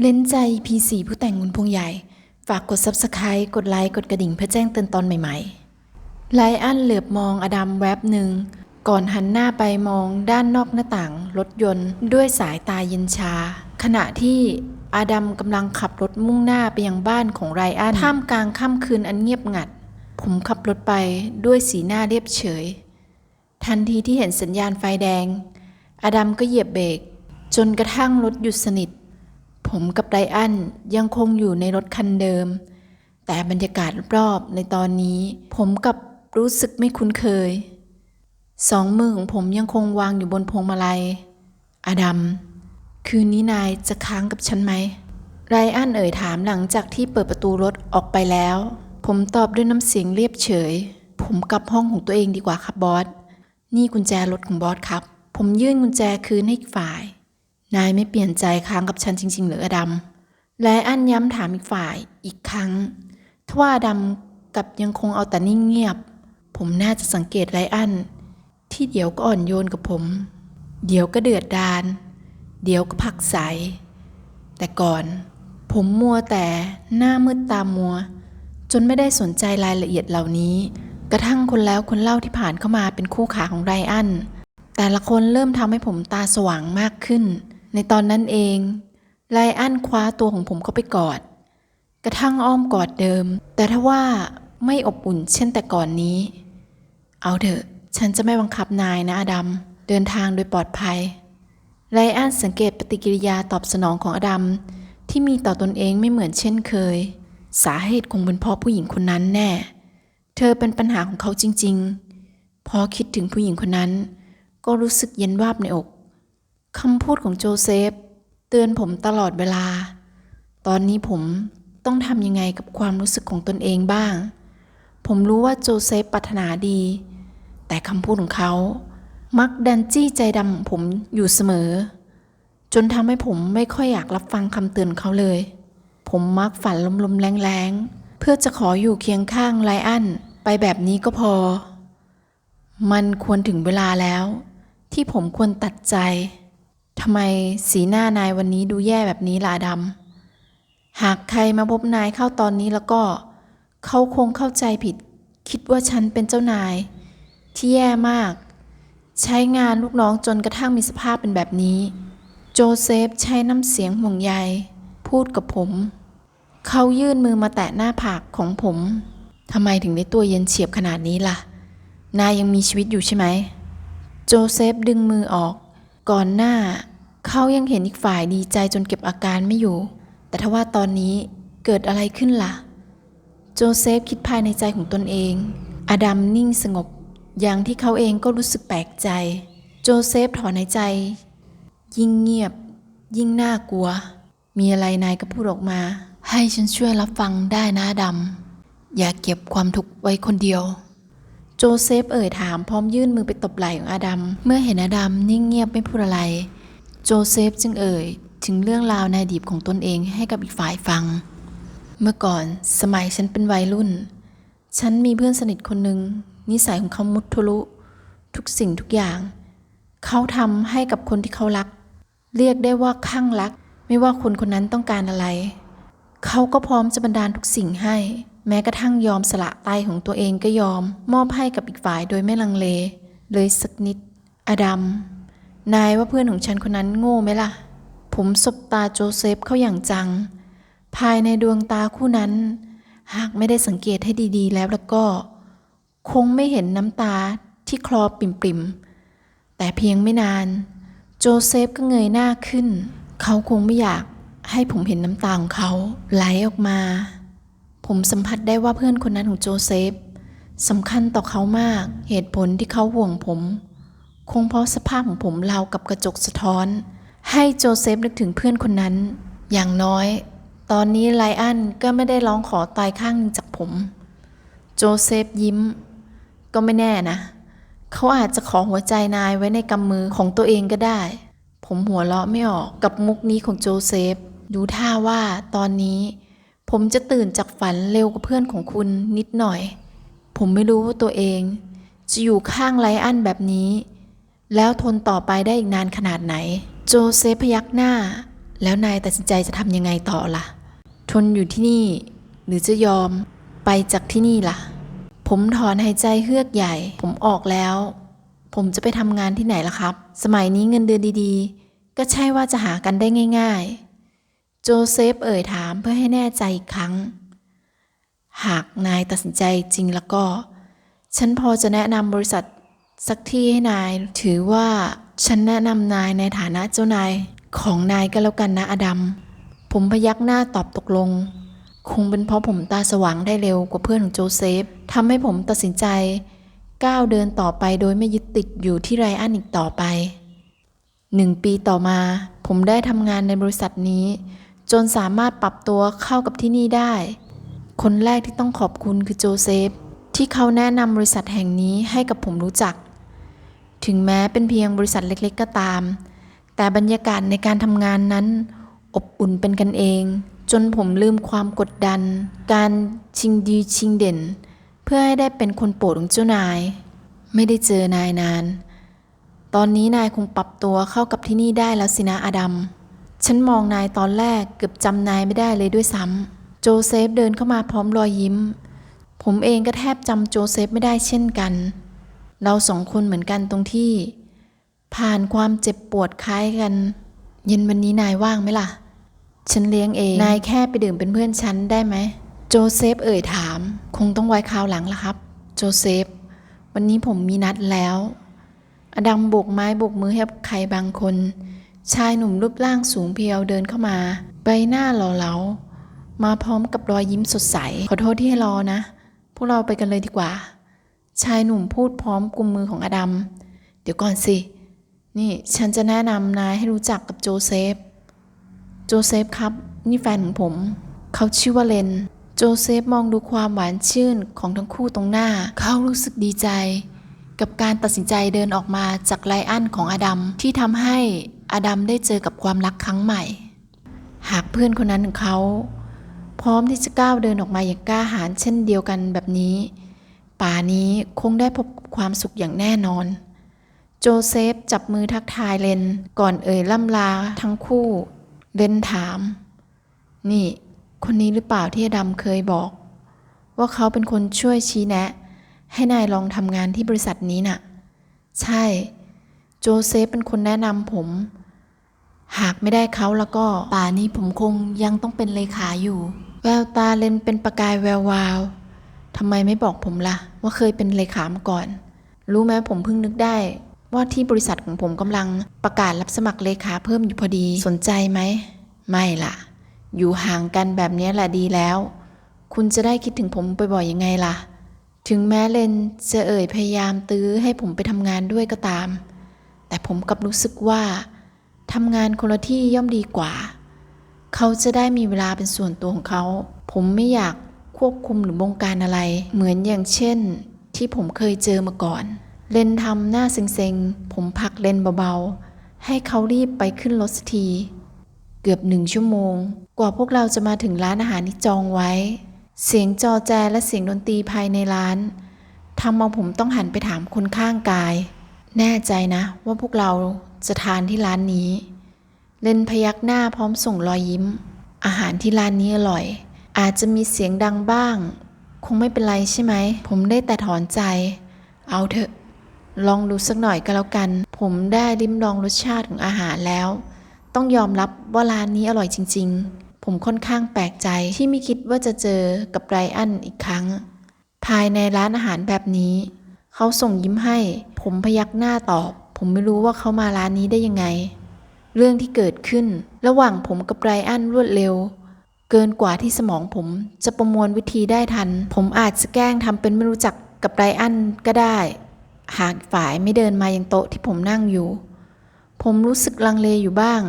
เล่นใจ P4 ผู้แต่งมุนพวงใหญ่ ฝากกด Subscribe กดไลค์กดกระดิ่งเพื่อแจ้งเตือนตอนใหม่ๆ ไลอันเหลือบมองอดัมแวบหนึ่ง ก่อนหันหน้าไปมองด้านนอกหน้าต่างรถยนต์ ด้วยสายตาเย็นชา ขณะที่อดัมกำลังขับรถมุ่งหน้าไปยังบ้านของไรอันท่ามกลางค่ำคืนอันเงียบงัด ผมขับรถไปด้วยสีหน้าเรียบเฉย ทันทีที่เห็นสัญญาณไฟแดง อดัมก็เหยียบเบรกจนกระทั่งรถหยุดสนิท ผมกับไดอันยังคงอยู่ในรถคันเดิม แต่บรรยากาศรอบๆในตอนนี้ ผมกับรู้สึกไม่คุ้นเคย สองมือของผมยังคงวางอยู่บนพวงมาลัย อดัม คืนนี้นายจะค้างกับฉันไหม ไรอันเอ่ยถามหลังจากที่เปิดประตูรถออกไปแล้ว ผมตอบด้วยน้ำเสียงเรียบเฉย ผมกลับห้องของตัวเองดีกว่าครับบอส นี่กุญแจรถของบอสครับ ผมยื่นกุญแจคืนให้ฝ่าย นายไม่เปลี่ยนใจค้างกับฉันจริงๆเหรืออดัมและอันย้ำถามอีกฝ่ายอีกครั้ง ทว่าอดัมกับยังคงเอาแต่นิ่งเงียบ ผมน่าจะสังเกตไรอัน ที่เดี๋ยวก็อ่อนโยนกับผม เดี๋ยวก็เดือดดาน เดี๋ยวก็ผักใส แต่ก่อน ผมมัวแต่หน้ามืดตามัว จนไม่ได้สนใจรายละเอียดเหล่านี้ กระทั่งคนแล้วคนเล่าที่ผ่านเข้ามาเป็นคู่ขาของไรอันแต่ละคนเริ่มทำให้ผมตาสว่างมากขึ้น ในตอนนั้นเองไรอันคว้าตัวของผมเข้าไปกอด กระทั่งอ้อมกอดเดิม แต่ถ้าว่าไม่อบอุ่นเช่นแต่ก่อนนี้ เอาเถอะ ฉันจะไม่บังคับนายนะอดัม เดินทางโดยปลอดภัยไรอันสังเกตปฏิกิริยาตอบสนองของอดัมที่มีต่อตนเองไม่เหมือนเช่นเคย สาเหตุคงเป็นเพราะผู้หญิงคนนั้นแน่ เธอเป็นปัญหาของเขาจริง ๆ พอคิดถึงผู้หญิงคนนั้น ก็รู้สึกเย็นวาบในอก คำพูดของโจเซฟ เตือนผมตลอดเวลา ตอนนี้ผมต้องทำยังไงกับความรู้สึกของตนเองบ้าง ผมรู้ว่าโจเซฟปรารถนาดี แต่คำพูดของเขา มักดันจี้ใจดำของผมอยู่เสมอ จนทำให้ผมไม่ค่อยอยากรับฟังคำเตือนเขาเลย ผมมักฝันลมๆแรงๆ เพื่อจะขออยู่เคียงข้างไลอันไปแบบนี้ก็พอ มันควรถึงเวลาแล้ว ที่ผมควรตัดใจ ทำไมสีหน้านายวันนี้ดูแย่แบบนี้ล่ะดำ หากใครมาพบนายเข้าตอนนี้แล้วก็ เขาคงเข้าใจผิด คิดว่าฉันเป็นเจ้านาย ที่แย่มาก ใช้งานลูกน้องจนกระทั่งมีสภาพเป็นแบบนี้ โจเซฟใช้น้ำเสียงห่วงใย พูดกับผม เขายื่นมือมาแตะหน้าผากของผมทำไมถึงได้ตัวเย็นเฉียบขนาดนี้ล่ะ นายยังมีชีวิตอยู่ใช่ไหม โจเซฟดึงมือออก ก่อนหน้า เขายังเห็นอีกฝ่ายดีใจจนเก็บอาการไม่อยู่ แต่ถ้าว่าตอนนี้เกิดอะไรขึ้นล่ะ โจเซฟคิดภายในใจของตนเอง อดัมนิ่งสงบ อย่างที่เขาเองก็รู้สึกแปลกใจ โจเซฟถอนหายใจ ยิ่งเงียบ ยิ่งน่ากลัว มีอะไรนายก็พูดออกมา ให้ฉันช่วยรับฟังได้นะดัมอย่าเก็บความทุกข์ไว้คนเดียวโจเซฟเอ่ยถามพร้อมยื่นมือไปตบไหล่ของอาดัม เมื่อเห็นอาดัมนิ่งเงียบไม่พูดอะไร โจเซฟจึงเอ่ย ถึงเรื่องราวในอดีตของตนเองให้กับอีกฝ่ายฟัง เมื่อก่อนสมัยฉันเป็นวัยรุ่น ฉันมีเพื่อนสนิทคนหนึ่งนิสัยของเขามุทะลุ ทุกสิ่งทุกอย่าง เขาทำให้กับคนที่เขารัก เรียกได้ว่าข้างรัก ไม่ว่าคนคนนั้นต้องการอะไร เขาก็พร้อมจะบันดาลทุกสิ่งให้ แม้กระทั่งยอมสละไตของตัวเองก็ยอม มอบให้กับอีกฝ่ายโดยไม่ลังเล เลยสักนิด อดัม นายว่าเพื่อนของฉันคนนั้นโง่ไหมล่ะ ผมสบตาโจเซฟเข้าอย่างจัง ภายในดวงตาคู่นั้น หากไม่ได้สังเกตให้ดีๆ แล้วแล้วก็ คงไม่เห็นน้ำตาที่คลอปริมๆ แต่เพียงไม่นาน โจเซฟก็เงยหน้าขึ้น เขาคงไม่อยากให้ผมเห็นน้ำตาของเขาไหลออกมา ผมสัมผัสได้ว่าเพื่อนคนนั้นของโจเซฟสำคัญต่อเขามากเหตุผลที่เขาห่วงผม คงเพราะสภาพของผมเรากับกระจกสะท้อน ให้โจเซฟนึกถึงเพื่อนคนนั้น อย่างน้อย ตอนนี้ไลอันก็ไม่ได้ร้องขอตายข้างหนึ่งจากผม โจเซฟยิ้ม ก็ไม่แน่นะ เขาอาจจะขอหัวใจนายไว้ในกำมือของตัวเองก็ได้ ผมหัวเราะไม่ออกกับมุกนี้ของโจเซฟ ดูท่าว่าตอนนี้ ผมจะตื่นจากฝันเร็วกว่าเพื่อนของคุณนิดหน่อย ผมไม่รู้ว่าตัวเอง จะอยู่ข้างไลอันแบบนี้ แล้วทนต่อไปได้อีกนานขนาดไหน โจเซฟพยักหน้า แล้วนายตัดสินใจจะทำยังไงต่อล่ะ ทนอยู่ที่นี่ หรือจะยอมไปจากที่นี่ล่ะ ผมถอนหายใจเฮือกใหญ่ ผมออกแล้ว ผมจะไปทำงานที่ไหนล่ะครับ สมัยนี้เงินเดือนดีๆ ก็ใช่ว่าจะหากันได้ง่าย ๆ โจเซฟเอ่ยถามเพื่อให้แน่ใจอีกครั้ง หากนายตัดสินใจจริงแล้วก็ ฉันพอจะแนะนำบริษัท สักที่ให้นายถือว่าฉันแนะนำนายในฐานะเจ้านายของนายก็แล้วกันนะอดัม ผมพยักหน้าตอบตกลง คงเป็นเพราะผมตาสว่างได้เร็วกว่าเพื่อนของโจเซฟทำให้ผมตัดสินใจ ก้าวเดินต่อไปโดยไม่ยึดติดอยู่ที่ไรอันอีกต่อไปหนึ่งปีต่อมา ผมได้ทำงานในบริษัทนี้ จนสามารถปรับตัวเข้ากับที่นี่ได้ คนแรกที่ต้องขอบคุณคือโจเซฟ ที่เขาแนะนำบริษัทแห่งนี้ให้กับผมรู้จัก ถึงแม้เป็นเพียงบริษัทเล็กๆ ก็ตาม แต่บรรยากาศในการทำงานนั้น อบอุ่นเป็นกันเอง จนผมลืมความกดดัน การชิงดีชิงเด่น เพื่อให้ได้เป็นคนโปรดของเจ้านาย ไม่ได้เจอนายนาน ตอนนี้นายคงปรับตัวเข้ากับที่นี่ได้แล้วสินะอดัม ฉันมองนายตอนแรกเกือบจำนายไม่ได้เลยด้วยซ้ำโจเซฟเดินเข้ามาพร้อมรอยยิ้ม ผมเองก็แทบจำโจเซฟไม่ได้เช่นกัน เราสองคนเหมือนกันตรงที่ ผ่านความเจ็บปวดคล้ายกัน เย็นวันนี้นายว่างไหมล่ะ ฉันเลี้ยงเอง นายแค่ไปดื่มเป็นเพื่อนฉันได้ไหม โจเซฟเอ่ยถาม คงต้องไว้คราวหลังละครับ โจเซฟ วันนี้ผมมีนัดแล้ว อดัมโบกไม้โบกมือให้กับใครบางคน ชายหนุ่มรูปร่างสูงเพียวเดินเข้ามา ใบหน้าหล่อเหลามาพร้อมกับรอยยิ้มสดใส ขอโทษที่ให้รอนะ พวกเราไปกันเลยดีกว่า ชายหนุ่มพูดพร้อมกุมมือของอดัม เดี๋ยวก่อนสิ นี่ฉันจะแนะนำนายให้รู้จักกับโจเซฟ โจเซฟครับ นี่แฟนของผม เขาชื่อว่าเลน โจเซฟมองดูความหวานชื่นของทั้งคู่ตรงหน้า เขารู้สึกดีใจ กับการตัดสินใจเดินออกมาจากไลอันของอดัมที่ทำให้อดัมได้เจอกับความรักครั้งใหม่ หากเพื่อนคนนั้นของเขา พร้อมที่จะก้าวเดินออกมาอย่างกล้าหาญเช่นเดียวกันแบบนี้ ป่านี้คงได้พบความสุขอย่างแน่นอน โจเซฟจับมือทักทายเลนก่อนเอ่ยล่ำลาทั้งคู่ เลนถาม นี่ คนนี้หรือเปล่าที่ดัมเคยบอก ว่าเขาเป็นคนช่วยชี้แนะ ให้นายลองทำงานที่บริษัทนี้น่ะ ใช่ โจเซฟเป็นคนแนะนำผม หากไม่ได้เขาแล้วก็ ป่านี้ผมคงยังต้องเป็นเลขาอยู่ แววตาเลนเป็นประกายแวววาวทำไมไม่บอกผมล่ะ ว่าเคยเป็นเลขามาก่อน รู้ไหมผมเพิ่งนึกได้ ว่าที่บริษัทของผมกำลังประกาศรับสมัครเลขาเพิ่มอยู่พอดีสนใจไหม ไม่ล่ะ อยู่ห่างกันแบบนี้แหละดีแล้ว คุณจะได้คิดถึงผมบ่อยๆยังไงล่ะ ถึงแม้เลนจะเอ่ยพยายามตื้อให้ผมไปทำงานด้วยก็ตาม แต่ผมกลับรู้สึกว่าทำงานคนละที่ย่อมดีกว่า เขาจะได้มีเวลาเป็นส่วนตัวของเขา ผมไม่อยาก ควบคุมหรือบงการอะไร เหมือนอย่างเช่น ที่ผมเคยเจอมาก่อน เลนทำหน้าเซ็งๆ ผมผลักเลนเบาๆ ให้เขารีบไปขึ้นรถสักที เกือบหนึ่งชั่วโมง กว่าพวกเราจะมาถึงร้านอาหารที่จองไว้ เสียงจอแจและเสียงดนตรีภายในร้านทำเอาผมต้องหันไปถามคนข้างกาย แน่ใจนะว่าพวกเราจะทานที่ร้านนี้ เลนพยักหน้าพร้อมส่งรอยยิ้ม อาหารที่ร้านนี้อร่อย อาจจะมีเสียงดังบ้าง คงไม่เป็นไรใช่ไหม ผมได้แต่ถอนใจ เอาเถอะ ลองดูสักหน่อยก็แล้วกัน ผมได้ลิ้มลองรสชาติของอาหารแล้ว ต้องยอมรับว่าร้านนี้อร่อยจริง ๆ ผมค่อนข้างแปลกใจที่ไม่คิดว่าจะเจอกับไรอันอีกครั้ง ภายในร้านอาหารแบบนี้ เขาส่งยิ้มให้ ผมพยักหน้าตอบ ผมไม่รู้ว่าเขามาร้านนี้ได้ยังไง เรื่องที่เกิดขึ้น ระหว่างผมกับไรอันรวดเร็ว เกินกว่าที่สมองผมจะประมวลวิธีได้ทัน ผมอาจจะแกล้งทำเป็นไม่รู้จักกับไรอันก็ได้ หากฝ่ายไม่เดินมายังโต๊ะที่ผมนั่งอยู่ ผมรู้สึกลังเลอยู่บ้าง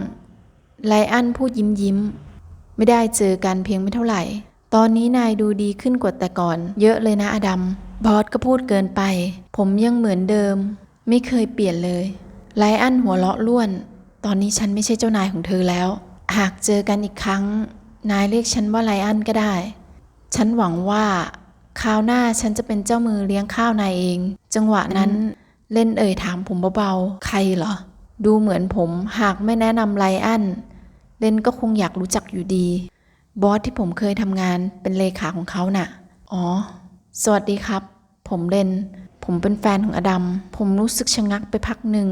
ไลอันพูดยิ้มยิ้ม ไม่ได้เจอกันเพียงไม่เท่าไหร่ ตอนนี้นายดูดีขึ้นกว่าแต่ก่อน เยอะเลยนะอดัม บอสก็พูดเกินไป ผมยังเหมือนเดิม ไม่เคยเปลี่ยนเลยไลอันหัวเราะล้วน ตอนนี้ฉันไม่ใช่เจ้านายของเธอแล้ว หากเจอกันอีกครั้ง นายเรียกฉันว่าไลอันก็ได้ ฉันหวังว่าคราวหน้าฉันจะเป็นเจ้ามือเลี้ยงข้าวนายเอง จังหวะนั้นเล่นเอ่ยถามผมเบาๆ ใครเหรอ ดูเหมือนผมหากไม่แนะนำไลอัน เลนก็คงอยากรู้จักอยู่ดี บอสที่ผมเคยทำงานเป็นเลขาของเขาน่ะ อ๋อ สวัสดีครับ ผมเลนผมเป็นแฟนของอดัม ผมรู้สึกชะงักไปพักหนึ่ง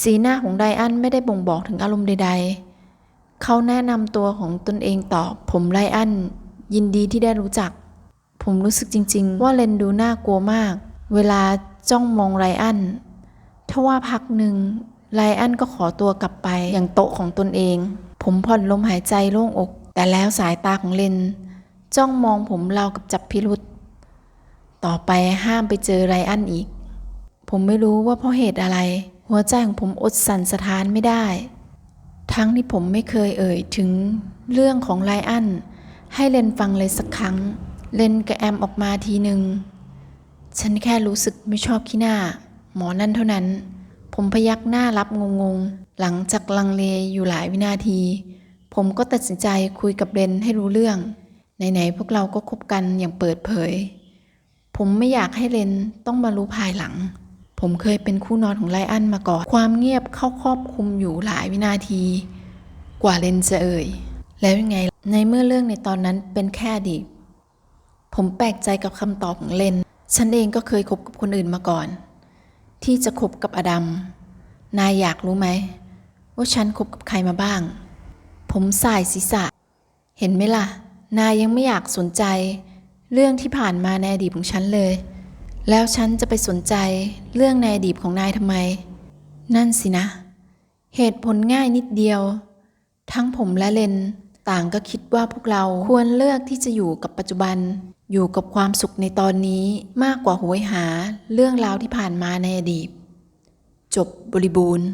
สีหน้าของไดอันไม่ได้บ่งบอกถึงอารมณ์ใดๆ เขาแนะนำตัวของตนเองตอบ ผมไลอัน ยินดีที่ได้รู้จัก ผมรู้สึกจริง ๆ ว่าเลนดูน่ากลัวมาก เวลาจ้องมองไรอันทว่าพักหนึ่งไรอันก็ขอตัวกลับไปอย่างโต๊ะของตนเอง ผมผ่อนลมหายใจโล่งอก แต่แล้วสายตาของเลน จ้องมองผมเรากับจับพิรุษต่อไปห้ามไปเจอไรอันอีก ผมไม่รู้ว่าเพราะเหตุอะไร หัวใจของผมอดสั่นสะท้านไม่ได้ ทั้งที่ผมไม่เคยเอ่ยถึงเรื่องของไลอันให้เลนฟังเลยสักครั้ง เลนกับแอมออกมาทีหนึ่ง ฉันแค่รู้สึกไม่ชอบขี้หน้า หมอนั่นเท่านั้น ผมพยักหน้ารับงงๆ หลังจากลังเลอยู่หลายวินาที ผมก็ตัดสินใจคุยกับเลนให้รู้เรื่อง ไหนๆพวกเราก็คบกันอย่างเปิดเผย ผมไม่อยากให้เลนต้องมารู้ภายหลัง ผมเคยเป็นคู่นอนของไลอันมาก่อน ความเงียบเข้าครอบคุมอยู่หลายวินาที กว่าเลนจะเอ่ย แล้วยังไง ในเมื่อเรื่องในตอนนั้นเป็นแค่อดีตผมแปลกใจกับคำตอบของเลน ฉันเองก็เคยคบกับคนอื่นมาก่อน ที่จะคบกับอดัม นายอยากรู้ไหม ว่าฉันคบกับใครมาบ้าง ผมสายศีรษะ เห็นไหมล่ะ นายยังไม่อยากสนใจ เรื่องที่ผ่านมาในอดีตของฉันเลย แล้วฉันจะไปสนใจเรื่องในอดีตของนายทำไม นั่นสินะ เหตุผลง่ายนิดเดียว ทั้งผมและเลนต่างก็คิดว่าพวกเราควรเลือกที่จะอยู่กับปัจจุบัน อยู่กับความสุขในตอนนี้มากกว่าหวยหาเรื่องราวที่ผ่านมาในอดีต จบบริบูรณ์